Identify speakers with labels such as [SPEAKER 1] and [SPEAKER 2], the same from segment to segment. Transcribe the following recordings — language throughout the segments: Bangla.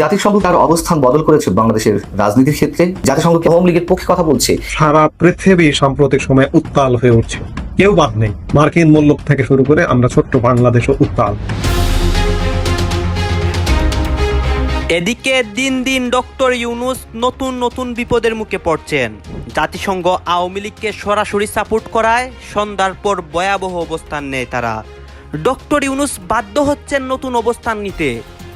[SPEAKER 1] জাতিসংঘ তার অবস্থান বদল করেছে বাংলাদেশের রাজনীতির ক্ষেত্রে। জাতিসংঘ কি আওয়ামী লীগের পক্ষে কথা বলছে?
[SPEAKER 2] সারা পৃথিবী সাম্প্রতিক সময়ে উত্তাল হয়ে উঠছে। কেউ বাদ নেই। মার্কিন মূল্য থেকে শুরু করে আমরা ছোট্ট বাংলাদেশও উত্তাল।
[SPEAKER 3] এদিকে দিন দিন ডক্টর ইউনুস নতুন নতুন বিপদের মুখে পড়ছেন। জাতিসংঘ আওয়ামী লীগকে সরাসরি সাপোর্ট করায় সন্ধ্যার পর ভয়াবহ অবস্থান নেয় তারা। ডক্টর ইউনুস বাধ্য হচ্ছেন নতুন অবস্থান নিতে।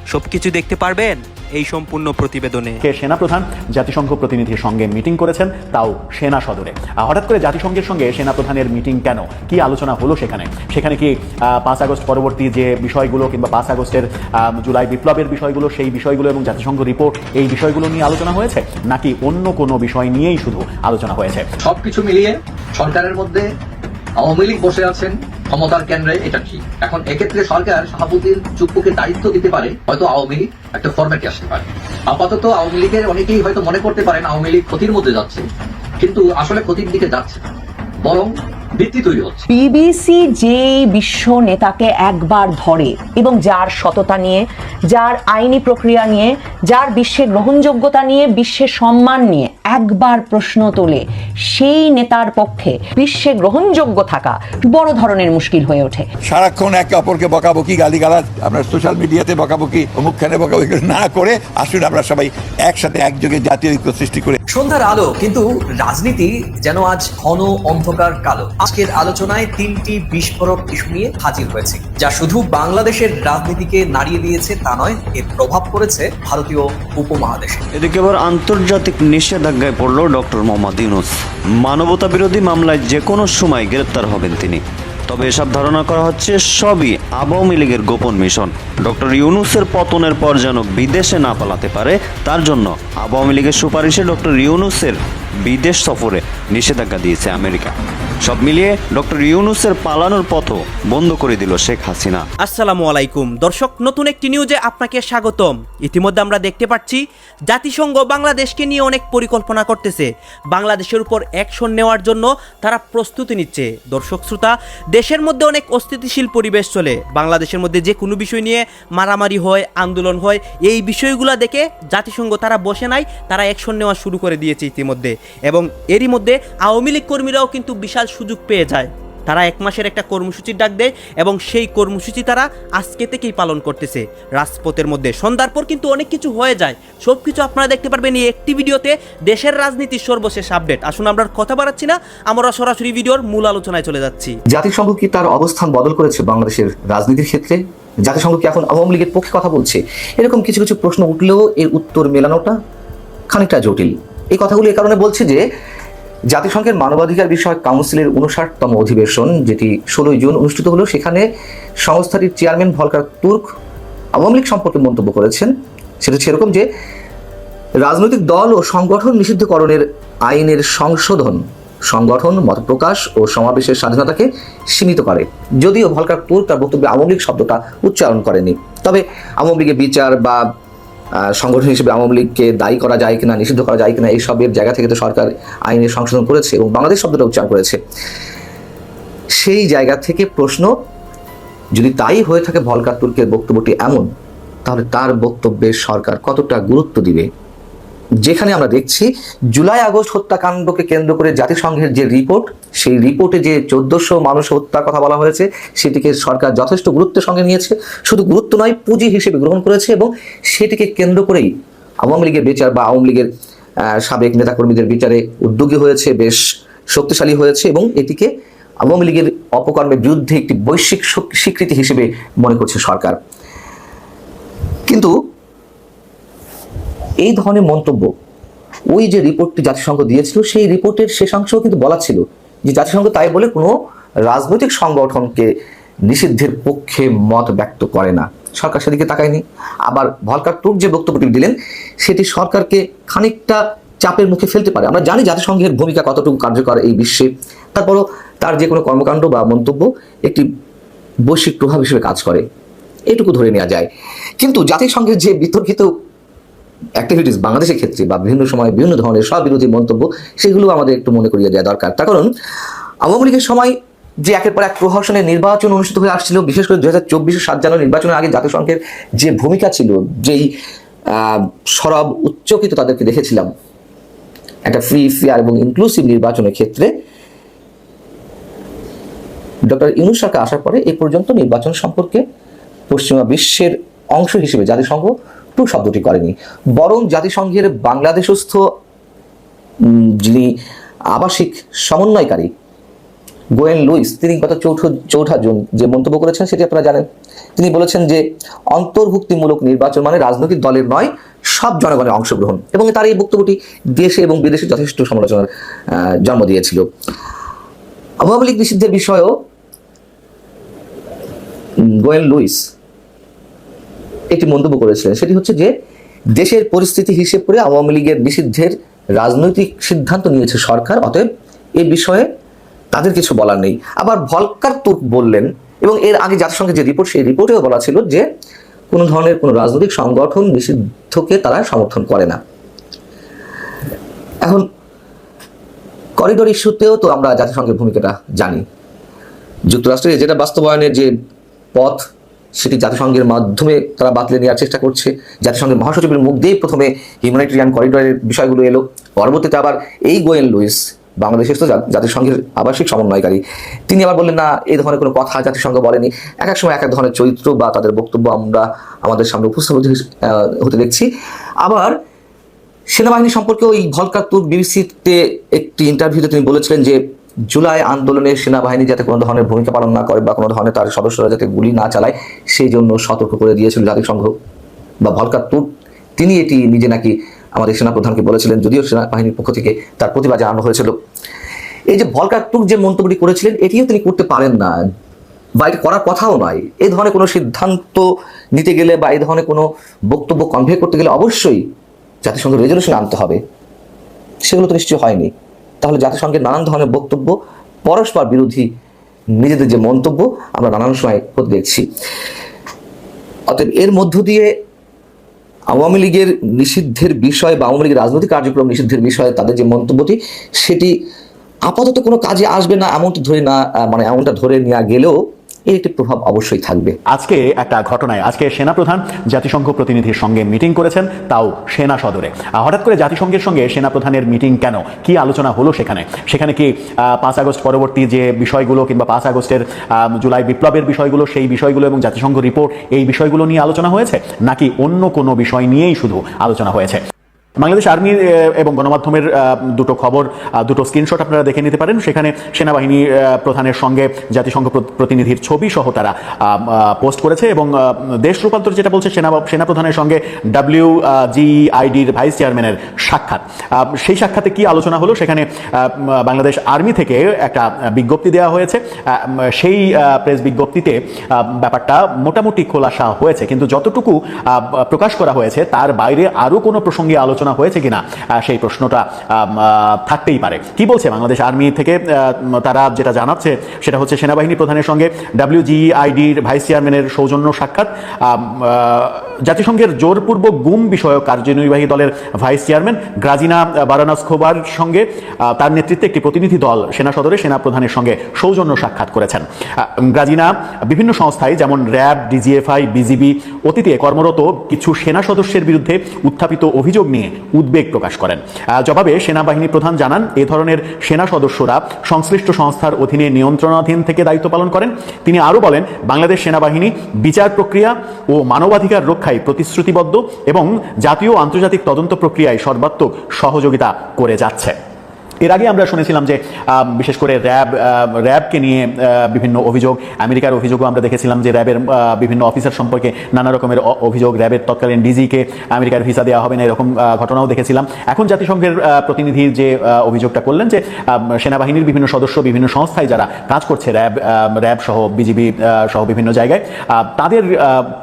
[SPEAKER 3] সবকিছু দেখতে পারবেন এই সম্পূর্ণ প্রতিবেদনে।
[SPEAKER 4] কে? সেনাপ্রধান জাতিসংঘ প্রতিনিধির সঙ্গে মিটিং করেছেন তাও সেনা সদরে। হঠাৎ করে জাতিসংঘের সঙ্গে সেনাপ্রধানের মিটিং কেন? কি আলোচনা হলো সেখানে? সেখানে কি আহ, পাঁচ আগস্ট পরবর্তী যে বিষয়গুলো কিংবা পাঁচ আগস্টের আহ, জুলাই বিপ্লবের বিষয়গুলো সেই বিষয়গুলো এবং জাতিসংঘ রিপোর্ট এই বিষয়গুলো নিয়ে আলোচনা হয়েছে? নাকি অন্য কোনো বিষয় নিয়েই শুধু আলোচনা হয়েছে?
[SPEAKER 5] সবকিছু মিলিয়ে সরকারের মধ্যে আওয়ামী লীগ বসে আছেন ক্ষমতার কেন্দ্রে এটা ঠিক এখন এক্ষেত্রে সরকার শাহাবুদ্দিন চুপ্পুকে দায়িত্ব দিতে পারে, হয়তো আওয়ামী লীগ একটা ফরম্যাটে আসতে পারে। আপাতত আওয়ামী লীগের অনেকেই হয়তো মনে করতে পারেন আওয়ামী লীগ ক্ষতির মধ্যে যাচ্ছে, কিন্তু আসলে ক্ষতির দিকে যাচ্ছে বরং ভিত্তি তৈরি হচ্ছে।
[SPEAKER 6] বিবিসি যে বিশ্ব নেতাকে একবার ধরে এবং যার সততা নিয়ে যার আইনি প্রক্রিয়া নিয়ে যার বিশ্বের গ্রহণযোগ্যতা নিয়ে বিশ্বের সম্মান নিয়ে একবার প্রশ্ন তোলে সেই নেতার পক্ষে বিশ্বে গ্রহণযোগ্য থাকা বড় ধরনের মুশকিল হয়ে ওঠে।
[SPEAKER 7] সারাক্ষণ একে অপরকে বকাবকি গালিগালাজ আমরা সোশ্যাল মিডিয়াতে বকাবকি অমুকখানে বকাবকি না করে আসুন আমরা সবাই একসাথে একযোগে জাতীয় ঐক্য সৃষ্টি করে।
[SPEAKER 8] সন্ধ্যার আলো কিন্তু রাজনীতি যেন আজ ঘন অন্ধকার কালো। আজকের আলোচনায় তিনটি বিস্ফোরক ইস্যু নিয়ে হাজির হয়েছে, যা শুধু বাংলাদেশের রাজনীতিকে নাড়িয়ে দিয়েছে তা নয়, এর প্রভাব পড়েছে ভারতীয় উপমহাদেশে।
[SPEAKER 9] এদিকে এবার আন্তর্জাতিক নিষেধাজ্ঞায় পড়ল ডক্টর মোহাম্মদ ইউনুস। মানবতা বিরোধী মামলায় যে কোনো সময় গ্রেপ্তার হবেন তিনি। তবে এসব ধারণা করা হচ্ছে সবই আওয়ামী লীগের গোপন মিশন। ডক্টর ইউনুসের পতনের পর যেন বিদেশে না পালাতে পারে, তার জন্য আওয়ামী লীগের সুপারিশে ডক্টর ইউনুসের বিদেশ সফরে নিষেধাজ্ঞা দিয়েছে আমেরিকা। সব মিলিয়ে ডক্টর ইউনুসের পালানোর পথও বন্ধ করে দিল শেখ হাসিনা।
[SPEAKER 3] আসসালামু আলাইকুম। দর্শক, নতুন একটি নিউজে আপনাকে স্বাগতম। ইতিমধ্যে আমরা দেখতে পাচ্ছি, জাতিসংঘ বাংলাদেশকে নিয়ে অনেক পরিকল্পনা করতেছে। বাংলাদেশের উপর অ্যাকশন নেওয়ার জন্য তারা প্রস্তুতি নিচ্ছে। দর্শক, শ্রোতা, দেশের মধ্যে অনেক অস্থিতিশীল পরিবেশ চলে। বাংলাদেশের মধ্যে যে কোনো বিষয় নিয়ে মারামারি হয়, আন্দোলন হয়। এই বিষয়গুলো দেখে জাতিসংঘ তারা বসে নাই, তারা অ্যাকশন নেওয়া শুরু করে দিয়েছে ইতিমধ্যে। এবং এরই মধ্যে আওয়ামী লীগ কর্মীরাও কিন্তু বিশাল সুযোগ পেয়ে যায়। তারা এক মাসের একটা কর্মসূচির ডাক দেয় এবং সেই কর্মসূচি তারা আজকে থেকেই পালন করতেছে। রাজপথের মধ্যে। সন্ধ্যার পর কিন্তু অনেক কিছু হয়ে যায়। সব কিছু আপনারা দেখতে পারবেন এই একটি ভিডিওতে দেশের রাজনীতির সর্বশেষ আপডেট আসুন, আমরা কথা বাড়াচ্ছি না, আমরা সরাসরি ভিডিওর মূল আলোচনায় চলে যাচ্ছি।
[SPEAKER 1] জাতিসংঘ কি তার অবস্থান বদল করেছে বাংলাদেশের রাজনীতির ক্ষেত্রে? জাতিসংঘ কি এখন আওয়ামী লীগের পক্ষে কথা বলছে? এরকম কিছু কিছু প্রশ্ন উঠলেও এর উত্তর মেলানোটা খানিকটা জটিল। এই কথাগুলো এ কারণে বলছি যে, জাতিসংঘের মানবাধিকার বিষয়ক কাউন্সিলের উনষাটতম অধিবেশন, যেটি ষোলোই জুন অনুষ্ঠিত হলো, সেখানে সংস্থাটির chairman Volker Türk Awami League সম্পর্কে মন্তব্য করেছেন। সেটা সেরকম যে, রাজনৈতিক দল ও সংগঠন নিষিদ্ধকরণের আইনের সংশোধন সংগঠন, মতপ্রকাশ ও সমাবেশের স্বাধীনতাকে সীমিত করে। যদিও ভলকার তুর্ক তার বক্তব্যে আওয়ামী লীগ শব্দটা উচ্চারণ করেনি। তবে আওয়ামী লীগের বিচার বা সংগঠন হিসেবে আওয়ামী লীগকে দায়ী করা যায় কিনা, নিষিদ্ধ করা যায় কিনা এই সবের জায়গা থেকে তো সরকার আইনের সংশোধন করেছে এবং বাংলাদেশ শব্দটা উচ্চারণ করেছে। সেই জায়গা থেকে প্রশ্ন, যদি তাই হয়ে থাকে ভলকার তুর্কের বক্তব্যটি এমন, তাহলে তার বক্তব্যে সরকার কতটা গুরুত্ব দিবে? যেখানে আমরা দেখছি জুলাই আগস্ট হত্যাকাণ্ডকে কেন্দ্র করে জাতিসংঘের যে রিপোর্ট, সেই রিপোর্টে যে চোদ্দশো মানুষ হত্যার কথা বলা হয়েছে, সেটিকে সরকার যথেষ্ট গুরুত্বের সঙ্গে নিয়েছে। শুধু গুরুত্ব নয়, পুঁজি হিসেবে গ্রহণ করেছে এবং সেটিকে কেন্দ্র করেই আওয়ামী লীগের বিচার বা আওয়ামী লীগের সাবেক নেতাকর্মীদের বিচারে উদ্যোগী হয়েছে, বেশ শক্তিশালী হয়েছে এবং এটিকে আওয়ামী লীগের অপকর্মের বিরুদ্ধে একটি বৈশ্বিক স্বীকৃতি হিসেবে মনে করছে সরকার। কিন্তু এই ধরনের মন্তব্য। ওই যে রিপোর্টটি জাতিসংঘ দিয়েছিল, সেই রিপোর্টের শেষাংশও কিন্তু বলা ছিল যে জাতিসংঘ তাই বলে কোনো রাজনৈতিক সংগঠনকে নিষিদ্ধের পক্ষে মত ব্যক্ত করে না। সরকার সেদিকে তাকায়নি। আবার ভলকার তুর্ক যে বক্তব্যটি দিলেন, সেটি সরকারকে খানিকটা চাপের মুখে ফেলতে পারে। আমরা জানি জাতিসংঘের ভূমিকা কতটুকু কার্যকর এই বিশ্বে। তারপরও তার যে কোনো কর্মকাণ্ড বা মন্তব্য একটি বৈশ্বিক প্রভাব হিসেবে কাজ করে। এটুকু ধরে নেওয়া যায়। কিন্তু জাতিসংঘের যে বিতর্কিত অ্যাক্টিভিটিস বাংলাদেশের ক্ষেত্রে বা বিভিন্ন সময় বিভিন্ন ধরনের সব বিরোধী মন্তব্য, সেগুলো আমাদের একটু মনে করিয়ে দেওয়া দরকার। তার কারণ, আওয়ামী লীগের সময় যে একের পর এক প্রহসনের নির্বাচন অনুষ্ঠিত হয়ে আসছিল, বিশেষ করে দু হাজার চব্বিশের সাত জানুয়ারি নির্বাচনের আগে জাতিসংঘের যে ভূমিকা ছিল, যেই সরব উচ্চকিত তাদেরকে দেখেছিলাম, একটা ফ্রি ফেয়ার এবং ইনক্লুসিভ নির্বাচনের ক্ষেত্রে, ডক্টর ইউনুস সরকার আসার পরে এ পর্যন্ত নির্বাচন সম্পর্কে পশ্চিমা বিশ্বের অংশ হিসেবে জাতিসংঘ টু শব্দটি করেনি। বরং জাতিসংঘের বাংলাদেশস্থ যিনি আবাসিক সমন্বয়কারী, গোয়েন লুইস, তিনি গত চৌঠ, চৌঠা জুন যে মন্তব্য করেছেন সেটি আপনারা জানেন। তিনি বলেছেন যে, অন্তর্ভুক্তিমূলক নির্বাচন মানে রাজনৈতিক দলের নয়, সব জনগণের অংশগ্রহণ। এবং তার এই বক্তব্যটি দেশে এবং বিদেশে যথেষ্ট সমালোচনার জন্ম দিয়েছিল। আওয়ামী লীগ নিষিদ্ধের বিষয়েও গোয়েন লুইস একটি মন্তব্য করেছিলেন। সেটি হচ্ছে যে, দেশের পরিস্থিতি হিসেব করে আওয়ামী লীগের নিষিদ্ধের রাজনৈতিক সিদ্ধান্ত নিয়েছে সরকার, অতএব এ বিষয়ে তাদের কিছু বলার নেই। আবার ভলকার তুর্ক বললেন, এবং এর আগে জাতিসংঘের যে রিপোর্ট সেই রিপোর্টেও বলা ছিল যে, কোনো ধরনের কোনো রাজনৈতিক সংগঠন নিষিদ্ধকে তারা সমর্থন করে না। এখন করিডোর ইস্যুতেও তো আমরা জাতিসংঘের ভূমিকাটা জানি। যুক্তরাষ্ট্রের যেটা বাস্তবায়নের যে পথ সেটি জাতিসংঘের মাধ্যমে তারা বাতিলে নেওয়ার চেষ্টা করছে। জাতিসংঘের মহাসচিবের মুখ দিয়েই প্রথমে হিউম্যানিটেরিয়ান করিডোরের বিষয়গুলো এলো। পরবর্তীতে আবার এই গোয়েন লুইস, বাংলাদেশের তো জাতিসংঘের আবাসিক সমন্বয়কারী, তিনি আবার বললেন, না এই ধরনের কোনো কথা জাতিসংঘ বলেনি। এক এক সময় এক এক ধরনের চরিত্র বা তাদের বক্তব্য আমরা আমাদের সামনে উপস্থাপিত হতে দেখছি। আবার সেনাবাহিনী সম্পর্কে ওই ভলকার তুর্ক বিবিসিতে একটি ইন্টারভিউতে তিনি বলেছিলেন যে জুলাই আন্দোলনে সেনাবাহিনী যাতে কোনো ধরনের ভূমিকা পালন না করে বা কোনো ধরনের তার সদস্যরা যাতে গুলি না চালায়, সেই জন্য সতর্ক করে দিয়েছিল জাতিসংঘ বা ভলকার তুর্ক তিনি এটি নিজে নাকি আমাদের সেনাপ্রধানকে বলেছিলেন, যদিও সেনাবাহিনীর পক্ষ থেকে তার প্রতিবাদ জানানো হয়েছিল। এই যে ভলকার তুর্ক যে মন্তব্যটি করেছিলেন, এটিও তিনি করতে পারেন না বা এটি করার কথাও নয়। এই ধরনের কোনো সিদ্ধান্ত নিতে গেলে বা এই ধরনের কোনো বক্তব্য কনভে করতে গেলে অবশ্যই জাতিসংঘ রেজলিউশন আনতে হবে। সেগুলো তো নিশ্চয়ই হয়নি। তাহলে জাতিসংঘের নানান ধরনের বক্তব্য, পরস্পর বিরোধী নিজেদের যে মন্তব্য, আমরা নানান সময় হতে দেখছি। অতএব এর মধ্য দিয়ে আওয়ামী লীগের নিষিদ্ধের বিষয় বা আওয়ামী লীগের রাজনৈতিক কার্যক্রম নিষিদ্ধের বিষয়ে তাদের যে মন্তব্যটি, সেটি আপাতত কোনো কাজে আসবে না, এমনটা ধরে না মানে এমনটা ধরে নেওয়া গেলেও এর একটি প্রভাব অবশ্যই থাকবে।
[SPEAKER 4] আজকে একটা ঘটনায়, আজকে সেনাপ্রধান জাতিসংঘ প্রতিনিধির সঙ্গে মিটিং করেছেন, তাও সেনা সদরে। হঠাৎ করে জাতিসংঘের সঙ্গে সেনাপ্রধানের মিটিং কেন? কি আলোচনা হলো সেখানে? সেখানে কি পাঁচ আগস্ট পরবর্তী যে বিষয়গুলো কিংবা পাঁচ আগস্টের জুলাই বিপ্লবের বিষয়গুলো, সেই বিষয়গুলো এবং জাতিসংঘ রিপোর্ট, এই বিষয়গুলো নিয়ে আলোচনা হয়েছে? নাকি অন্য কোনো বিষয় নিয়েই শুধু আলোচনা হয়েছে? বাংলাদেশ আর্মি এবং গণমাধ্যমের দুটো খবর দুটো স্ক্রিনশট আপনারা দেখে নিতে পারেন। সেখানে সেনাবাহিনী প্রধানের সঙ্গে জাতিসংঘ প্রতিনিধির ছবি সহ তারা পোস্ট করেছে এবং দেশ রূপান্তর যেটা বলছে, সেনা, সেনাপ্রধানের সঙ্গে ডাব্লিউ জিআইডির ভাইস চেয়ারম্যানের সাক্ষাৎ। সেই সাক্ষাতে কি আলোচনা হলো? সেখানে বাংলাদেশ আর্মি থেকে একটা বিজ্ঞপ্তি দেওয়া হয়েছে। সেই প্রেস বিজ্ঞপ্তিতে ব্যাপারটা মোটামুটি খোলাসা হয়েছে। কিন্তু যতটুকু প্রকাশ করা হয়েছে, তার বাইরে আরও কোনো প্রসঙ্গে আলোচনা হয়েছে কিনা সেই প্রশ্নটা থাকতেই পারে। কি বলছে বাংলাদেশ আর্মি থেকে? তারা যেটা জানাচ্ছে সেটা হচ্ছে সেনাবাহিনী প্রধানের সঙ্গে ডাব্লিউজিআইডির ভাইস চেয়ারম্যানের সৌজন্য সাক্ষাৎ। জাতিসংঘের জোরপূর্বক গুম বিষয়ক কার্যনির্বাহী দলের ভাইস চেয়ারম্যান গ্রাজিনা বারানাসকোবার সঙ্গে তার নেতৃত্বে একটি প্রতিনিধি দল সেনা সদরে সেনা প্রধানের সঙ্গে সৌজন্য সাক্ষাৎ করেছেন। গ্রাজিনা বিভিন্ন সংস্থায় যেমন র্যাব, ডিজিএফআই, বিজিবি অতীতে কর্মরত কিছু সেনা সদস্যের বিরুদ্ধে উত্থাপিত অভিযোগ নিয়ে উদ্বেগ প্রকাশ করেন। জবাবে সেনাবাহিনী প্রধান জানান, এ ধরনের সেনা সদস্যরা সংশ্লিষ্ট সংস্থার অধীনে নিয়ন্ত্রণাধীন থেকে দায়িত্ব পালন করেন। তিনি আরও বলেন, বাংলাদেশ সেনাবাহিনী বিচার প্রক্রিয়া ও মানবাধিকার রক্ষায় প্রতিশ্রুতিবদ্ধ এবং জাতীয় আন্তর্জাতিক তদন্ত প্রক্রিয়ায় সর্বাত্মক সহযোগিতা করে যাচ্ছে। এর আগে আমরা শুনেছিলাম যে বিশেষ করে র্যাব র্যাবকে নিয়ে বিভিন্ন অভিযোগ, আমেরিকার অভিযোগও আমরা দেখেছিলাম যে র্যাবের বিভিন্ন অফিসার সম্পর্কে নানা রকমের অভিযোগ, র্যাবের তৎকালীন ডিজিকে আমেরিকার ভিসা দেওয়া হবে না, এরকম ঘটনাও দেখেছিলাম। এখন জাতিসংঘের প্রতিনিধি যে অভিযোগটা করলেন যে সেনাবাহিনীর বিভিন্ন সদস্য, বিভিন্ন সংস্থায় যারা কাজ করছে, র্যাব র্যাব সহ বিজিবি সহ বিভিন্ন জায়গায় তাদের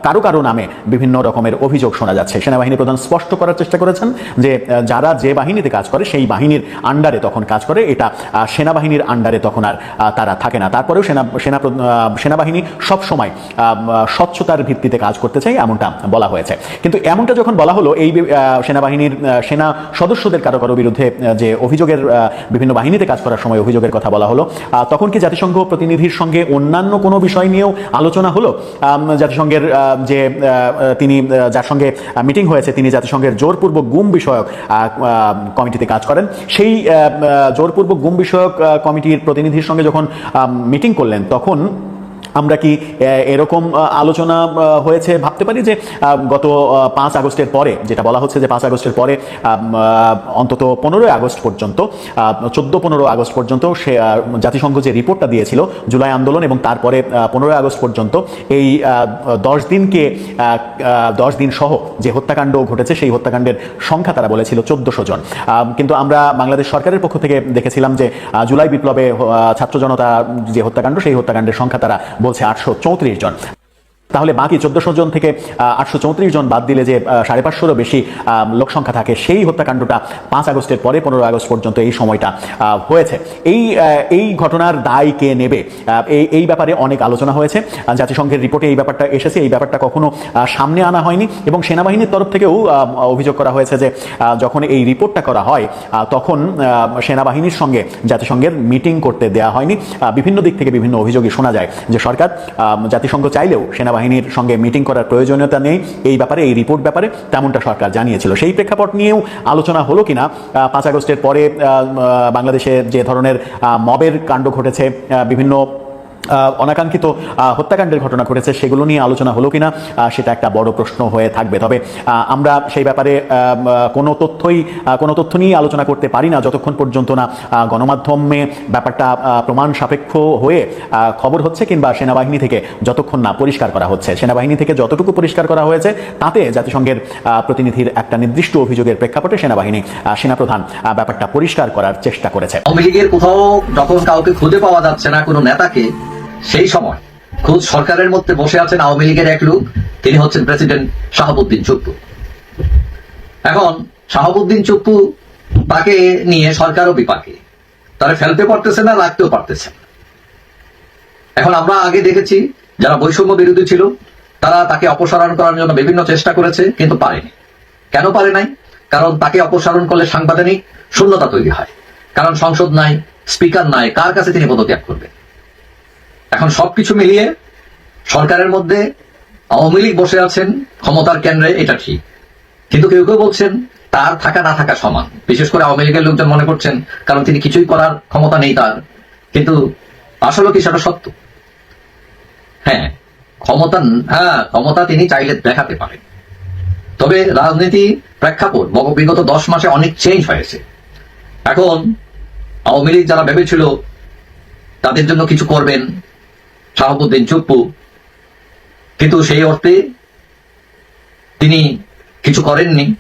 [SPEAKER 4] কারও কারও নামে বিভিন্ন রকমের অভিযোগ শোনা যাচ্ছে। সেনাবাহিনী প্রধান স্পষ্ট করার চেষ্টা করেছেন যে যারা যে বাহিনীতে কাজ করে, সেই বাহিনীর আন্ডারে তখন কাজ করে, এটা সেনাবাহিনীর আন্ডারে তখন আর তারা থাকে না। তারপরেও সেনা সেনা সেনাবাহিনী সব সময় স্বচ্ছতার ভিত্তিতে কাজ করতে চাই এমনটা বলা হয়েছে। কিন্তু এমনটা যখন বলা হলো, এই সেনাবাহিনীর সেনা সদস্যদের কারও কারও বিরুদ্ধে যে অভিযোগের বিভিন্ন বাহিনীতে কাজ করার সময় অভিযোগের কথা বলা হলো তখন কি জাতিসংঘ প্রতিনিধির সঙ্গে অন্যান্য কোনো বিষয় নিয়েও আলোচনা হলো? জাতিসংঘের যে তিনি যার সঙ্গে মিটিং হয়েছে, তিনি জাতিসংঘের জোরপূর্বক গুম বিষয়ক কমিটিতে কাজ করেন। সেই জোরপূর্বক গুম বিষয়ক কমিটির প্রতিনিধির সঙ্গে যখন মিটিং করলেন তখন আমরা কি এরকম আলোচনা হয়েছে? ভাবতে পারি যে গত পাঁচ আগস্টের পরে, যেটা বলা হচ্ছে যে পাঁচ আগস্টের পরে অন্তত পনেরোই আগস্ট পর্যন্ত চোদ্দ পনেরো আগস্ট পর্যন্ত সে জাতিসংঘ যে রিপোর্টটা দিয়েছিল, জুলাই আন্দোলন এবং তারপরে পনেরোই আগস্ট পর্যন্ত, এই দশ দিনকে দশ দিন সহ যে হত্যাকাণ্ড ঘটেছে, সেই হত্যাকাণ্ডের সংখ্যা তারা বলেছিল চোদ্দশো জন। কিন্তু আমরা বাংলাদেশ সরকারের পক্ষ থেকে দেখেছিলাম যে জুলাই বিপ্লবে ছাত্র জনতা যে হত্যাকাণ্ড, সেই হত্যাকাণ্ডের সংখ্যা তারা বলছে আটশো চৌত্রিশ জন। তাহলে বাকি চোদ্দশো জন থেকে আটশো চৌত্রিশ জন বাদ দিলে যে সাড়ে পাঁচশোরও বেশি লোক সংখ্যা থাকে, সেই হত্যাকাণ্ডটা পাঁচ আগস্টের পরে, পনেরো আগস্ট পর্যন্ত এই সময়টা হয়েছে। এই এই ঘটনার দায় কে নেবে? এই এই ব্যাপারে অনেক আলোচনা হয়েছে। জাতিসংঘের রিপোর্টে এই ব্যাপারটা এসেছে, এই ব্যাপারটা কখনো সামনে আনা হয়নি। এবং সেনাবাহিনীর তরফ থেকেও অভিযোগ করা হয়েছে যে যখন এই রিপোর্টটা করা হয় তখন সেনাবাহিনীর সঙ্গে, জাতিসংঘের মিটিং করতে দেওয়া হয়নি। বিভিন্ন দিক থেকে বিভিন্ন অভিযোগই শোনা যায় যে, সরকার জাতিসংঘ চাইলেও সেনাবাহিনীর সঙ্গে মিটিং করার প্রয়োজনীয়তা নেই। এই ব্যাপারে, এই রিপোর্ট ব্যাপারে তেমনটা সরকার জানিয়েছিল। সেই প্রেক্ষাপট নিয়েও আলোচনা হলো কিনা পাঁচ আগস্টের পরে বাংলাদেশে যে ধরনের মবের কাণ্ড ঘটেছে বিভিন্ন অনাকাঙ্ক্ষিত হত্যাকাণ্ডের ঘটনা ঘটেছে, সেগুলো নিয়ে আলোচনা হলো কিনা সেটা একটা বড় প্রশ্ন হয়ে থাকবে। তবে আমরা সেই ব্যাপারে কোনো তথ্যই কোনো তথ্য নিয়ে আলোচনা করতে পারি না যতক্ষণ পর্যন্ত না গণমাধ্যমে ব্যাপারটা প্রমাণ সাপেক্ষ হয়ে খবর হচ্ছে কিংবা সেনাবাহিনী থেকে যতক্ষণ না পরিষ্কার করা হচ্ছে। সেনাবাহিনী থেকে যতটুকু পরিষ্কার করা হয়েছে, তাতে জাতিসংঘের প্রতিনিধির একটা নির্দিষ্ট অভিযোগের প্রেক্ষাপটে সেনাবাহিনী সেনাপ্রধান ব্যাপারটা পরিষ্কার করার চেষ্টা করেছে।
[SPEAKER 5] কোথাও যখন কাউকে খুঁজে পাওয়া যাচ্ছে না কোনো নেতাকে সেই সময় খুদ সরকারের মধ্যে বসে আছেন আওয়ামী লীগের এক লোক তিনি হচ্ছেন প্রেসিডেন্ট শাহাবুদ্দিন চুপ্পু। এখন শাহাবুদ্দিন চুপ্পু তাকে নিয়ে সরকারও বিপাকে। তারা ফেলতে পারতেছে না, রাখতেও পারতেছে। এখন আমরা আগে দেখেছি, যারা বৈষম্য বিরোধী ছিল, তারা তাকে অপসারণ করার জন্য বিভিন্ন চেষ্টা করেছে, কিন্তু পারেনি। কেন পারে নাই? কারণ তাকে অপসারণ করলে সাংবিধানিক শূন্যতা তৈরি হয়। কারণ সংসদ নাই, স্পিকার নাই, কার কাছে তিনি পদত্যাগ করবেন? এখন সবকিছু মিলিয়ে সরকারের মধ্যে আওয়ামী লীগ বসে আছেন, ক্ষমতার কেন্দ্রে, এটা ঠিক। কিন্তু কেউ কেউ বলছেন, তার থাকা না থাকা সমান। বিশেষ করে আওয়ামী লীগের লোকজন মনে করছেন, কারণ তিনি কিছুই করার ক্ষমতা নেই তার। কিন্তু আসলে কি সেটা সত্য? হ্যাঁ ক্ষমতা হ্যাঁ ক্ষমতা তিনি চাইলে দেখাতে পারেন। তবে রাজনীতি প্রেক্ষাপট, বগ- বিগত দশ মাসে অনেক চেঞ্জ হয়েছে। এখন আওয়ামী লীগ যারা ভেবেছিল তাদের জন্য কিছু করবেন শাহাবুদ্দিন চুপ্পু। কিন্তু সেই অর্থে তিনি কিছু করেননি।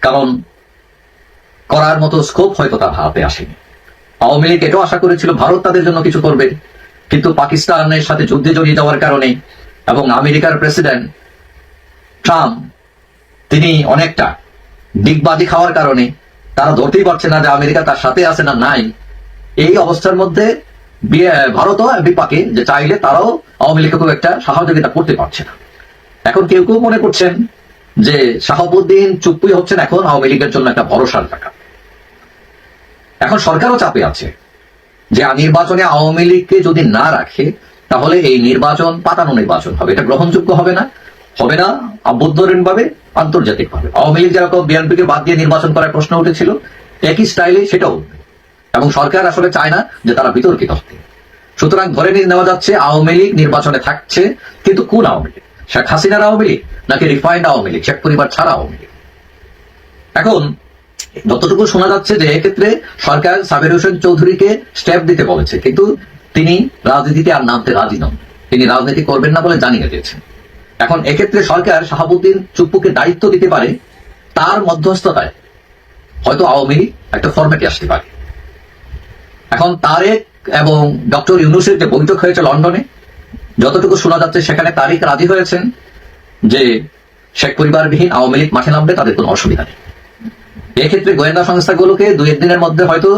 [SPEAKER 5] কারণ করার মতো স্কোপ হয়তো তার হাতে আসেনি। আওয়ামী লীগ এটাও আশা করেছিল ভারত তাদের জন্য কিছু করবে। কিন্তু পাকিস্তানের সাথে যুদ্ধে জড়িয়ে যাওয়ার কারণে এবং আমেরিকার প্রেসিডেন্ট ট্রাম্প, তিনি অনেকটা ডিগবাজি খাওয়ার কারণে তারা ধরতেই পারছে না যে আমেরিকা তার সাথে আছে না নাই। এই অবস্থার মধ্যে ভারতও বিপাকে যে চাইলে তারাও আওয়ামী লীগকে খুব একটা সহযোগিতা করতে পারছে না। এখন কেউ কেউ মনে করছেন যে শাহাবুদ্দিন চুপ্পুই হচ্ছেন এখন আওয়ামী লীগের জন্য একটা ভরসার টাকা এখন সরকারও চাপে আছে যে নির্বাচনে আওয়ামী লীগকে যদি না রাখে, তাহলে এই নির্বাচন পাতানো নির্বাচন হবে। এটা গ্রহণযোগ্য হবে না হবে না আভ্যন্তরীণ ভাবে আন্তর্জাতিক ভাবে আওয়ামী লীগ যেরকম বিএনপিকে বাদ দিয়ে নির্বাচন করার প্রশ্ন উঠেছিল, একই স্টাইলে সেটাও এবং সরকার আসলে চায় না যে তারা বিতর্কিত হবে সুতরাং ধরে নেওয়া যাচ্ছে, আওয়ামী লীগ নির্বাচনে থাকছে, কিন্তু কোন আওয়ামী লীগ? শেখ হাসিনার আওয়ামী লীগ নাকি রিফাইন্ড আওয়ামী লীগ, শেখ পরিবার ছাড়া আওয়ামী লীগ? এখন যতটুকু শোনা যাচ্ছে যে এক্ষেত্রে সরকার সাবির হোসেন চৌধুরীকে স্টেপ দিতে বলেছে, কিন্তু তিনি রাজনীতিতে আর নামতে রাজি নন। তিনি রাজনীতি করবেন না বলে জানিয়ে দিয়েছেন। এখন এক্ষেত্রে সরকার শাহাবুদ্দিন চুপ্পুকে দায়িত্ব দিতে পারে, তার মধ্যস্থতায় হয়তো আওয়ামী একটা ফরম্যাটে আসতে পারে। এখন তারেক এবং ডক্টর ইউনুসের যে বৈঠক হয়েছে লন্ডনে, যতটুকু শোনা যাচ্ছে, সেখানে তারিক রাজি হয়েছেন যে শেখ পরিবারবিহীন আওয়ামী লীগ মাঠে নামবে তাদের কোনো অসুবিধা নেই। এক্ষেত্রে গোয়েন্দা সংস্থাগুলোকে দুই একদিনের মধ্যে হয়তো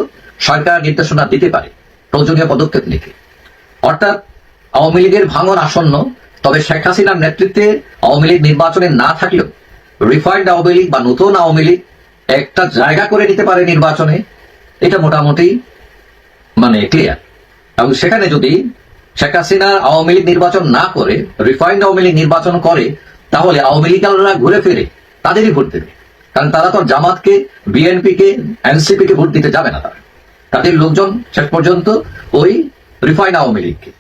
[SPEAKER 5] সরকার নির্দেশনা দিতে পারে, প্রয়োজনীয় পদক্ষেপ নিতে। অর্থাৎ আওয়ামী লীগের ভাঙন আসন্ন, তবে শেখ হাসিনার নেতৃত্বে আওয়ামী লীগ নির্বাচনে না থাকলেও রিফাইন্ড আওয়ামী লীগ বা নতুন আওয়ামী লীগ একটা জায়গা করে নিতে পারে নির্বাচনে, এটা মোটামুটি মানে ক্লিয়ার এবং সেখানে যদি শেখ হাসিনা আওয়ামী লীগ নির্বাচন না করে রিফাইন্ড আওয়ামী লীগ নির্বাচন করে, তাহলে আওয়ামী লীগালরা ঘুরে ফিরে, তাদেরই ভোট দেবে। কারণ তারা তো জামাতকে বিএনপি কে এনসিপি কে ভোট দিতে যাবে না তারা। তাদের লোকজন শেষ পর্যন্ত ওই রিফাইন্ড আওয়ামী লীগকে।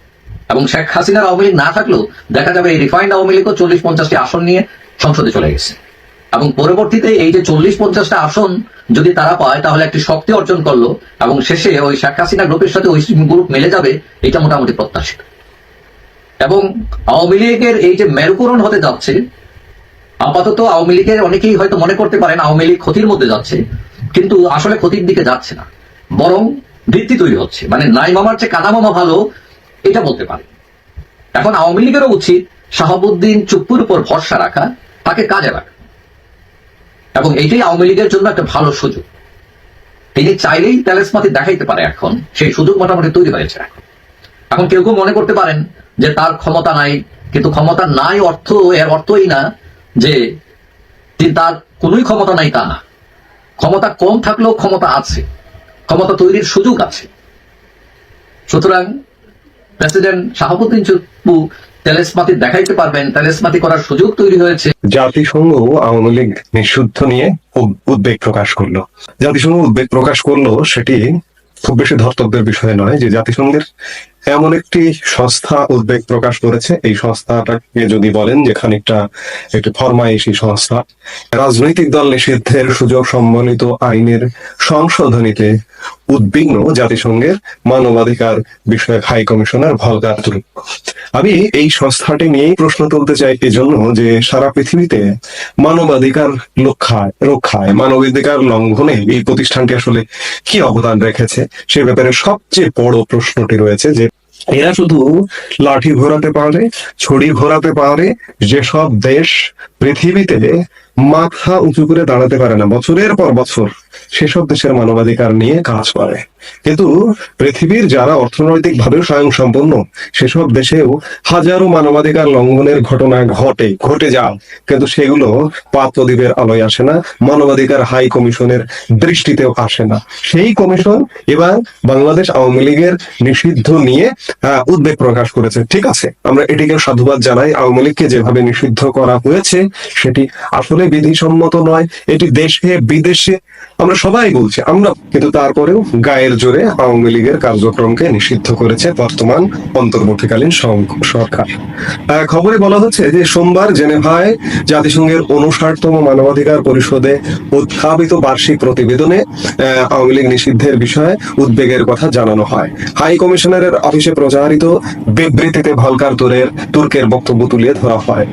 [SPEAKER 5] এবং শেখ হাসিনার আওয়ামী লীগ না থাকলেও দেখা যাবে এই রিফাইন্ড আওয়ামী লীগও চল্লিশ পঞ্চাশটি আসন নিয়ে সংসদে চলে গেছে। এবং পরবর্তীতে এই যে চল্লিশ পঞ্চাশটা আসন যদি তারা পায়, তাহলে একটি শক্তি অর্জন করল এবং শেষে ওই শেখ হাসিনা গ্রুপের সাথে ওই গ্রুপ মিলে যাবে, এটা মোটামুটি প্রত্যাশিত। এবং আওয়ামী লীগের এই যে মেরুকরণ হতে যাচ্ছে, আপাতত আওয়ামী লীগের অনেকেই হয়তো মনে করতে পারেন আওয়ামী লীগ ক্ষতির মধ্যে যাচ্ছে, কিন্তু আসলে ক্ষতির দিকে যাচ্ছে না, বরং ভিত্তি তৈরি হচ্ছে। মানে নাই মামার চেয়ে কাদা মামা ভালো, এটা বলতে পারে এখন আওয়ামী লীগেরও উচিত শাহাবুদ্দিন চুপ্পুর উপর ভরসা রাখা, তাকে কাজে রাখা এবং এইটাই আওয়ামী লীগের জন্য একটা ভালো সুযোগ। তিনি চাইলেই তেলেসমাতি দেখাইতে পারে এখন, সেই সুযোগ মোটামুটি তৈরি হয়েছে। এখন এখন কেউ কেউ মনে করতে পারেন যে তার ক্ষমতা নাই, কিন্তু ক্ষমতা নাই অর্থ, এর অর্থই না যে তার কোনোই ক্ষমতা নাই তা না। ক্ষমতা কম থাকলেও ক্ষমতা আছে, ক্ষমতা তৈরির সুযোগ আছে। সুতরাং প্রেসিডেন্ট শাহাবুদ্দিন চুপ্পু তেলেসমাতি দেখাইতে পারবেন তেলেসমাতি করার সুযোগ তৈরি হয়েছে।
[SPEAKER 2] জাতিসংঘ আওয়ামী লীগ নিষিদ্ধ নিয়ে উদ্বেগ প্রকাশ করল। জাতিসংঘ উদ্বেগ প্রকাশ করল সেটি খুব বেশি ধর্তব্যের বিষয় নয় যে জাতিসংঘের এমন একটি সংস্থা উদ্বেগ প্রকাশ করেছে। এই সংস্থাটাকে যদি বলেন যে খানিকটা একটি ফরমাইশি সংস্থা, রাজনৈতিক দল নিষিদ্ধের সুযোগ সম্বলিত আইনের সংশোধনীতে উদ্বিগ্ন জাতিসংঘের মানবাধিকার বিষয়ক হাই কমিশনার ভলকার তুর্ক আমি এই সংস্থাটি নিয়েই প্রশ্ন তুলতে চাই এজন্য যে সারা পৃথিবীতে মানবাধিকার রক্ষায় রক্ষায়, মানবাধিকার লঙ্ঘনে এই প্রতিষ্ঠানটি আসলে কি অবদান রেখেছে, সে ব্যাপারে সবচেয়ে বড় প্রশ্নটি রয়েছে যে এরা শুধু লাঠি ঘোরাতে পারে ছড়ি ঘোরাতে পারে, যেসব দেশ পৃথিবীতে মাথা উঁচু করে দাঁড়াতে পারে না। বছরের পর বছর সেসব দেশের মানবাধিকার নিয়ে কাজ করে। কিন্তু পৃথিবীর যারা অর্থনৈতিক ভাবে স্বয়ং সম্পন্ন সেসব দেশেও হাজারো মানবাধিকার লঙ্ঘনের ঘটনা ঘটে ঘটে যায় কিন্তু সেগুলো পাপ প্রদীপের আলোয় আসে না, মানবাধিকার হাই কমিশনের দৃষ্টিতেও আসে না। সেই কমিশন এবার বাংলাদেশ আওয়ামী লীগের নিষিদ্ধ নিয়ে উদ্বেগ প্রকাশ করেছে। ঠিক আছে, আমরা এটিকে সাধুবাদ জানাই। আওয়ামী লীগকে যেভাবে নিষিদ্ধ করা হয়েছে, সেটি আসলে বিধিসম্মত নয়, এটি দেশে, বিদেশে, আমরা সবাই বলছি, আমরা কিন্তু তারপরেও গায়ের জোরে আওয়ামী লীগের কার্যক্রমকে নিষিদ্ধ করেছে বর্তমান অন্তর্বর্তীকালীন সরকার। খবরে বলা হচ্ছে যে সোমবার জেনেভায় জাতিসংঘের উনষাটতম মানবাধিকার পরিষদে উত্থাপিত বার্ষিক প্রতিবেদনে আওয়ামী লীগ নিষিদ্ধের বিষয়ে উদ্বেগের কথা জানানো হয়। হাই কমিশনারের অফিসে প্রচারিত বিবৃতিতে ভলকার তুরের তুর্কের বক্তব্য তুলে ধরা হয়।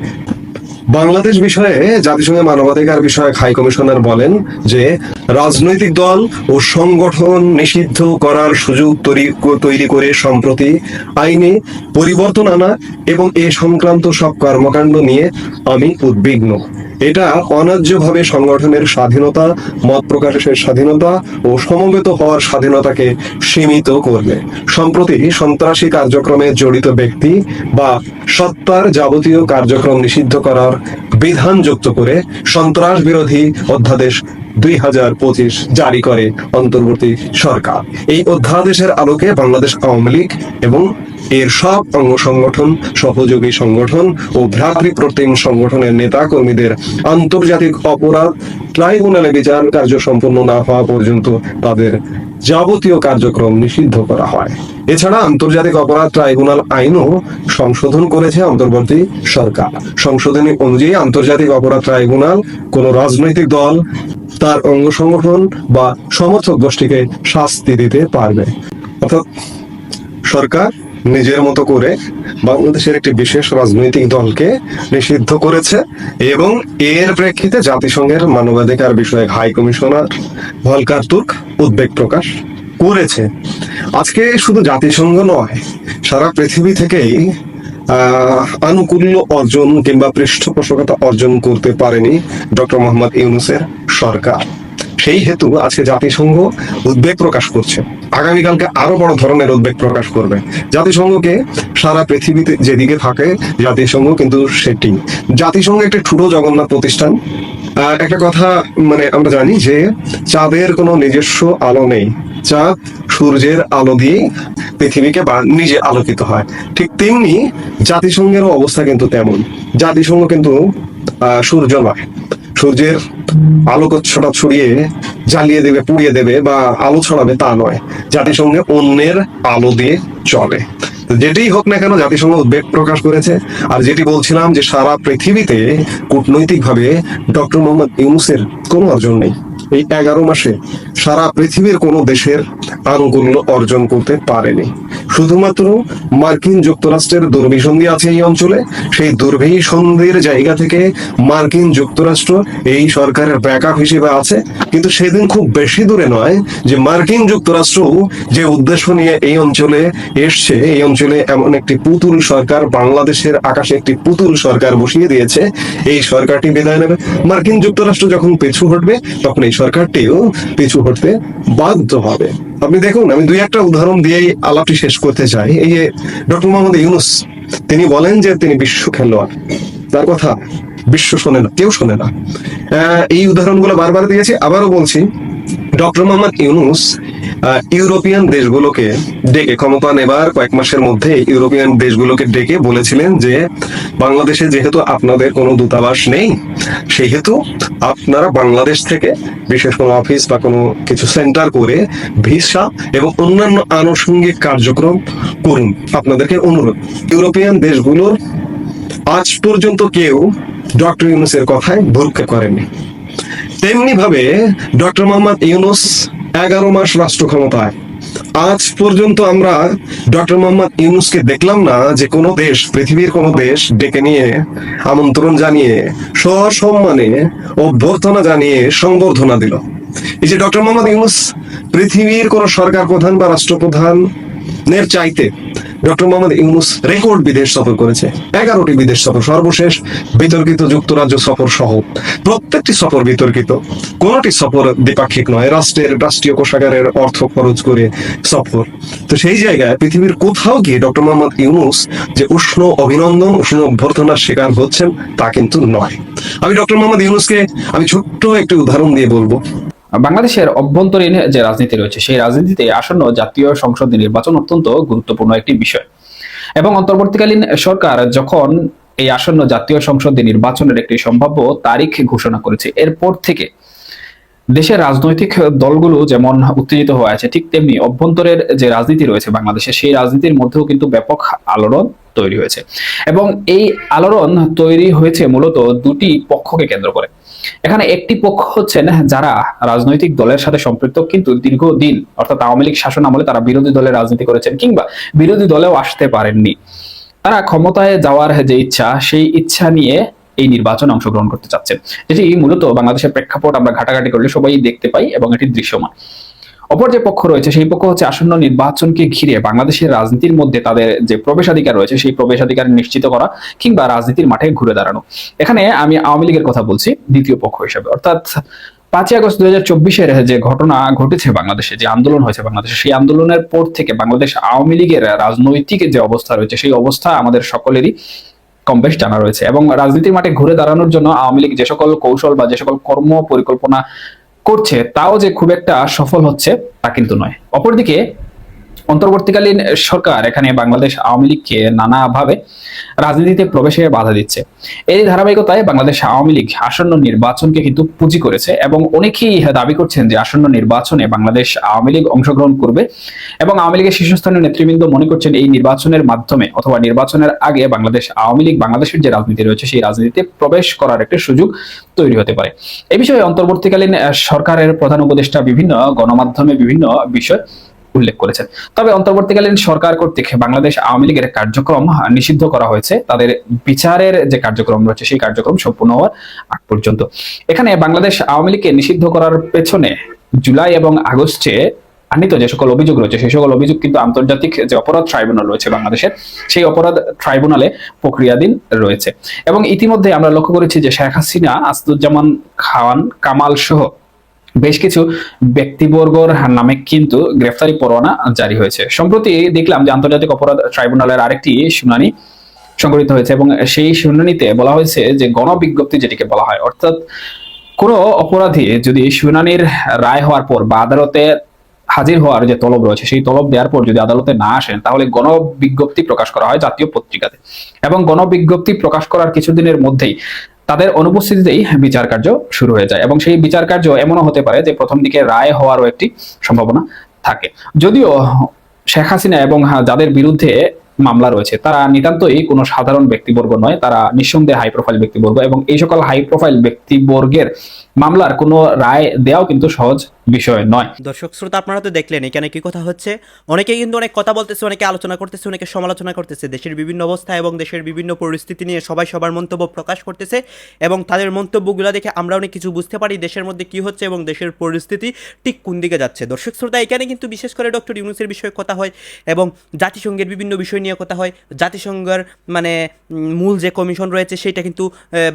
[SPEAKER 2] বাংলাদেশ বিষয়ে জাতিসংঘের মানবাধিকার বিষয়ক হাই কমিশনার বলেন যে, রাজনৈতিক দল ও সংগঠন নিষিদ্ধ করার সুযোগ তৈরি- করে সম্প্রতি আইনে পরিবর্তন আনা এবং এ সংক্রান্ত সব কর্মকাণ্ড নিয়ে আমি উদ্বিগ্ন। এটা অন্যায্যভাবে সংগঠনের স্বাধীনতা, মত প্রকাশের স্বাধীনতা ও সমবেত হওয়ার স্বাধীনতাকে সীমিত করবে। সম্প্রতি সন্ত্রাসী কার্যক্রমে জড়িত ব্যক্তি বা সত্তার যাবতীয় কার্যক্রম নিষিদ্ধ করার বিধান যুক্ত করে সন্ত্রাস বিরোধী অধ্যাদেশ দুই হাজার পঁচিশ জারি করে অন্তর্বর্তী সরকার। এই অধ্যাদেশের আলোকে বাংলাদেশ আওয়ামী লীগ এবং এর সব অঙ্গ সংগঠন, সহযোগী সংগঠন ও ভ্রাতৃপ্রতিম সংগঠনের নেতা কর্মীদের আন্তর্জাতিক অপরাধ, ট্রাইব্যুনালে বিচার কার্য সম্পন্ন না হওয়া পর্যন্ত তাদের যাবতীয় কার্যক্রম নিষিদ্ধ করা হয়। এছাড়া আন্তর্জাতিক অপরাধ ট্রাইব্যুনাল আইনও সংশোধন করেছে অন্তর্বর্তী সরকার। সংশোধনী অনুযায়ী আন্তর্জাতিক অপরাধ ট্রাইব্যুনাল কোন রাজনৈতিক দল, তার অঙ্গ সংগঠন বা সমর্থক গোষ্ঠীকে শাস্তি দিতে পারবে। অর্থাৎ সরকার নিজের মতো করে বাংলাদেশের একটি বিশেষ রাজনৈতিক দলকে নিষিদ্ধ করেছে এবং এর প্রেক্ষিতে জাতিসংঘের মানবাধিকার বিষয়ক হাই কমিশনার ভলকার তুর্ক উদ্বেগ প্রকাশ করেছে। আজকে শুধু জাতিসংঘ নয়, সারা পৃথিবী থেকেই আনুকূল্য অর্জন কিংবা পৃষ্ঠপোষকতা অর্জন করতে পারেনি ডক্টর মোহাম্মদ ইউনুসের সরকার। সেই হেতু আজকে জাতিসংঘ উদ্বেগ প্রকাশ করছে। আগামীকালকে আরও বড় ধরনের উদ্বেগ প্রকাশ করবে। জাতিসংঘকে সারা পৃথিবীতে যেদিকে থাকে, জাতিসংঘ কিন্তু সেটি। জাতিসংঘ একটি ছোট জগন্নাথ প্রতিষ্ঠান। একটা কথা মানে আমরা জানি যে, চাঁদের কোনো নিজস্ব আলো নেই। চাঁদ সূর্যের আলো দিয়ে পৃথিবীকে বা নিজে আলোকিত হয়। ঠিক তেমনি জাতিসংঘেরও অবস্থা কিন্তু তেমন। জাতিসংঘ কিন্তু সূর্য নয় সূর্যের আলোকচ্ছটা ছড়িয়ে জ্বালিয়ে দেবে, পুড়িয়ে দেবে বা আলো ছড়াবে তা নয়। জাতিসংঘে অন্যের আলো দিয়ে চলে। যেটাই হোক না কেন জাতিসংঘ উদ্বেগ প্রকাশ করেছে। আর যেটি বলছিলাম যে সারা পৃথিবীতে কূটনৈতিকভাবে ডক্টর মোহাম্মদ ইউনুসের কোনো অর্জন নেই। এই এগারো মাসে সারা পৃথিবীর কোনো দেশের আনুকূল্য অর্জন করতে পারেনি। শুধুমাত্র মার্কিন যুক্তরাষ্ট্রের দুর্বিসন্ধি আছে এই অঞ্চলে। সেই দুর্বিসন্ধির জায়গা থেকে মার্কিন যুক্তরাষ্ট্র এই সরকারের ব্যাকআপ হিসেবে আছে। কিন্তু সেদিন খুব বেশি দূরে নয় যে মার্কিন যুক্তরাষ্ট্র যে উদ্দেশ্য নিয়ে এই অঞ্চলে এসছে, এই অঞ্চলে এমন একটি পুতুল সরকার, বাংলাদেশের আকাশে একটি পুতুল সরকার বসিয়ে দিয়েছে। এই সরকারটি বিদায় নেবে। মার্কিন যুক্তরাষ্ট্র যখন পিছু হটবে, তখন এই সরকারটিও পিছু হটতে বাধ্য হবে। আপনি দেখুন, আমি দুই একটা উদাহরণ দিয়েই আলাপটি শেষ করতে চাই। এই যে ডক্টর মোহাম্মদ ইউনুস, তিনি বলেন যে তিনি বিশ্ব খেলোয়াড়। তার কথা বিশ্ব শোনে না, কেউ শোনে না। এই উদাহরণগুলো বারবার দিয়েছি, আবারও বলছি, ডক্টর মোহাম্মদ ইউনুস ইউরোপিয়ান দেশগুলোকে ডেকে, ক্ষমতা নেবার কয়েক মাসের মধ্যে ইউরোপিয়ান দেশগুলোকে ডেকে বলেছিলেন যে, বাংলাদেশে যেহেতু আপনাদের কোনো দূতাবাস নেই, সেহেতু আপনারা বাংলাদেশ থেকে বিশেষ কোনো অফিস বা কোনো কিছু সেন্টার করে ভিসা এবং অন্যান্য আনুষঙ্গিক কার্যক্রম করুন। আপনাদেরকে অনুরোধ, ইউরোপিয়ান দেশগুলোর আজ পর্যন্ত কেউ ডক্টর ইউনুসের কথায় ভরক্ষেপ করেনি তেমনি ভাবে ডক্টর মোহাম্মদ ইউনুস এগারো মাস রাষ্ট্র ক্ষমতায়। আজ পর্যন্ত আমরা ডক্টর মোহাম্মদ ইউনুসকে দেখলাম না যে কোনো দেশ, পৃথিবীর কোনো দেশ ডেকে নিয়ে আমন্ত্রণ জানিয়ে, সসম্মানে অভ্যর্থনা জানিয়ে সংবর্ধনা দিল। এই যে ডক্টর মোহাম্মদ ইউনুস পৃথিবীর কোন সরকার প্রধান বা রাষ্ট্রপ্রধান এর চাইতে ডক্টর মোহাম্মদ ইউনুস রেকর্ড বিদেশ সফর করেছে। এগারোটি বিদেশ সফর সর্বশেষ, বিতর্কিত যুক্তরাজ্য সফর সহ প্রত্যেকটি সফর বিতর্কিত। কোনটি সফর দ্বিপাক্ষিক নয়, রাষ্ট্রের রাষ্ট্রীয় কোষাগারের অর্থ খরচ করে সফর। তো সেই জায়গায় পৃথিবীর কোথাও গিয়ে ডক্টর মোহাম্মদ ইউনুস যে উষ্ণ অভিনন্দন, উষ্ণ অভ্যর্থনার শিকার হচ্ছেন, তা কিন্তু নয়। আমি ডক্টর মোহাম্মদ ইউনুসকে আমি ছোট্ট একটি উদাহরণ দিয়ে বলব।
[SPEAKER 10] বাংলাদেশের অভ্যন্তরীণ যে রাজনীতি রয়েছে, সেই রাজনীতিতে আসন্ন জাতীয় সংসদ নির্বাচন অত্যন্ত গুরুত্বপূর্ণ একটি বিষয়। এবং অন্তর্বর্তীকালীন সরকার যখন এই আসন্ন জাতীয় সংসদ নির্বাচনের একটি সম্ভাব্য তারিখ ঘোষণা করেছে, এরপর থেকে দেশের রাজনৈতিক দলগুলো যেমন উত্তেজিত হয়ে আছে, ঠিক তেমনি অভ্যন্তরের যে রাজনীতি রয়েছে বাংলাদেশে, সেই রাজনীতির মধ্যেও কিন্তু ব্যাপক আলোড়ন তৈরি হয়েছে। এবং এই আলোড়ন তৈরি হয়েছে মূলত দুটি পক্ষকে কেন্দ্র করে। এখানে একটি পক্ষ হচ্ছেন যারা রাজনৈতিক দলের সাথে সম্পৃক্ত, কিন্তু দীর্ঘদিন, অর্থাৎ আওয়ামী লীগ শাসন আমলে তারা বিরোধী দলের রাজনীতি করেছেন কিংবা বিরোধী দলেও আসতে পারেননি। তারা ক্ষমতায় যাওয়ার যে ইচ্ছা, সেই ইচ্ছা নিয়ে এই নির্বাচন অংশগ্রহণ করতে চাচ্ছেন। যেটি মূলত বাংলাদেশের প্রেক্ষাপট আমরা ঘাটাঘাটি করলে সবাই দেখতে পাই এবং এটি দৃশ্যমান। অপর যে পক্ষ রয়েছে, সেই পক্ষ হচ্ছে আসন্ন নির্বাচনকে ঘিরে বাংলাদেশের রাজনীতির মধ্যে তাদের যে প্রবেশাধিকার রয়েছে, সেই প্রবেশাধিকার নিশ্চিত করা কিংবা রাজনীতির মাঠে ঘুরে দাঁড়ানো। এখানে আমি আওয়ামী লীগের কথা বলছি, দ্বিতীয় পক্ষ হিসেবে। অর্থাৎ পাঁচই আগস্ট দুই হাজার চব্বিশের যে ঘটনা ঘটেছে বাংলাদেশে, যে আন্দোলন হয়েছে বাংলাদেশে, সেই আন্দোলনের পর থেকে বাংলাদেশ আওয়ামী লীগের রাজনৈতিক যে অবস্থা রয়েছে, সেই অবস্থা আমাদের সকলেরই কম বেশ জানা রয়েছে। এবং রাজনীতির মাঠে ঘুরে দাঁড়ানোর জন্য আওয়ামী লীগ যে সকল কৌশল বা যে সকল কর্ম পরিকল্পনা করছে তাও যে খুব একটা সফল হচ্ছে তা কিন্তু নয়। অপরদিকে অন্তর্বর্তীকালীন সরকার এখানে বাংলাদেশ আওয়ামী লীগকে নানাভাবে রাজনীতিতে প্রবেশে বাধা দিচ্ছে। এই ধারাবাহিকতায় বাংলাদেশ আওয়ামী লীগ আসন্ন নির্বাচনকে কিন্তু পুঁজি করেছে এবং অনেকেই দাবি করছেন যে আসন্ন নির্বাচনে বাংলাদেশ আওয়ামী লীগ অংশগ্রহণ করবে এবং আওয়ামী লীগের শীর্ষস্থানীয় নেতৃবৃন্দ মনে করছেন এই নির্বাচনের মাধ্যমে অথবা নির্বাচনের আগে বাংলাদেশ আওয়ামী লীগ বাংলাদেশের যে রাজনীতি রয়েছে সেই রাজনীতিতে প্রবেশ করার একটা সুযোগ তৈরি হতে পারে। এ বিষয়ে অন্তর্বর্তীকালীন সরকারের প্রধান উপদেষ্টা বিভিন্ন গণমাধ্যমে বিভিন্ন বিষয় উল্লেখ করেছেন। তবে অন্তর্বর্তীকালীন সরকার কর্তৃক বাংলাদেশ আওয়ামী লীগের কার্যক্রম নিষিদ্ধ করা হয়েছে। তাদের বিচারের যে কার্যক্রম রয়েছে, সেই কার্যক্রম সম্পূর্ণ হওয়ার আগ পর্যন্ত। এখানে বাংলাদেশ আওয়ামী লীগকে নিষিদ্ধ করার পেছনে জুলাই এবং আগস্টে আনিত যে সকল অভিযোগ রয়েছে, সেই সকল অভিযোগ কিন্তু আন্তর্জাতিক যে অপরাধ ট্রাইব্যুনাল রয়েছে বাংলাদেশের, সেই অপরাধ ট্রাইব্যুনালে প্রক্রিয়াধীন রয়েছে। এবং ইতিমধ্যে আমরা লক্ষ্য করেছি যে শেখ হাসিনা আসাদুজ্জামান খান, কামাল সহ বেশ কিছু ব্যক্তিবর্গর নামে কিন্তু গ্রেফতারি পরোয়ানা জারি হয়েছে। সম্প্রতি দেখলাম যে আন্তর্জাতিক অপরাধ ট্রাইব্যুনালের আরেকটি শুনানি সংগঠিত হয়েছে এবং সেই শুনানিতে বলা হয়েছে যে গণবিজ্ঞপ্তি যেটিকে বলা হয়, অর্থাৎ কোনো অপরাধী যদি শুনানির রায় হওয়ার পর বা আদালতে হাজির হওয়ার যে তলব রয়েছে, সেই তলব দেওয়ার পর যদি আদালতে না আসেন, তাহলে গণবিজ্ঞপ্তি প্রকাশ করা হয় জাতীয় পত্রিকাতে। এবং গণবিজ্ঞপ্তি প্রকাশ করার কিছুদিনের মধ্যেই তাদের অনুপস্থিতিতেই বিচার কার্য শুরু হয়ে যায় এবং সেই বিচার কার্য এমনও হতে পারে যে প্রথম দিকে রায় হওয়ারও একটি সম্ভাবনা থাকে। যদিও শেখ হাসিনা এবং যাদের বিরুদ্ধে মামলা রয়েছে, তারা নিতান্তই কোনো সাধারণ ব্যক্তিবর্গ নয়, তারা নিঃসন্দেহে হাই প্রোফাইল ব্যক্তিবর্গ এবং এই সকল হাই প্রোফাইল ব্যক্তিবর্গের মামলার কোনো রায় দেওয়াও কিন্তু সহজ বিষয় নয়।
[SPEAKER 3] দর্শক, শ্রোতা, আপনারা তো দেখলেন, এখানে কি কথা হচ্ছে? অনেকে কিন্তু অনেক কথা বলতেছে, অনেকে আলোচনা করতেছে, অনেকে সমালোচনা করতেছে। দেশের বিভিন্ন অবস্থা এবং দেশের বিভিন্ন পরিস্থিতি নিয়ে সবাই সবার মন্তব্য প্রকাশ করতেছে এবং তাদের মন্তব্যগুলো দেখে আমরা অনেক কিছু বুঝতে পারি দেশের মধ্যে কি হচ্ছে এবং দেশের পরিস্থিতি ঠিক কোন দিকে যাচ্ছে। দর্শক, শ্রোতা, এখানে কিন্তু বিশেষ করে ডক্টর ইউনুসের বিষয়ে কথা হয় এবং জাতিসংঘের বিভিন্ন বিষয় নিয়ে কথা হয়। জাতিসংঘের মানে মূল যে কমিশন রয়েছে, সেটা কিন্তু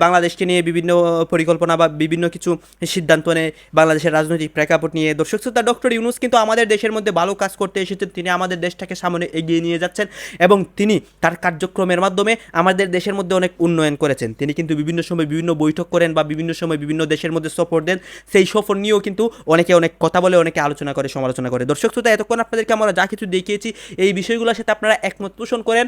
[SPEAKER 3] বাংলাদেশকে নিয়ে বিভিন্ন পরিকল্পনা বা বিভিন্ন কিছু সিদ্ধান্ত নেয় বাংলাদেশের রাজনৈতিক প্রেক্ষাপট নিয়ে। দর্শক শ্রোতা, ডক্টর ইউনুস কিন্তু আমাদের দেশের মধ্যে ভালো কাজ করতে এসেছেন তিনি আমাদের দেশটাকে সামনে এগিয়ে নিয়ে যাচ্ছেন এবং তিনি তার কার্যক্রমের মাধ্যমে আমাদের দেশের মধ্যে অনেক উন্নয়ন করেছেন। তিনি কিন্তু বিভিন্ন সময় বিভিন্ন বৈঠক করেন বা বিভিন্ন সময় বিভিন্ন দেশের মধ্যে সফর দেন। সেই সফর নিয়েও কিন্তু অনেকে অনেক কথা বলে, অনেকে আলোচনা করে, সমালোচনা করে। দর্শক শ্রোতা, এতক্ষণ আপনাদেরকে আমরা যা কিছু দেখিয়েছি, এই বিষয়গুলোর সাথে আপনারা একমত পোষণ করেন।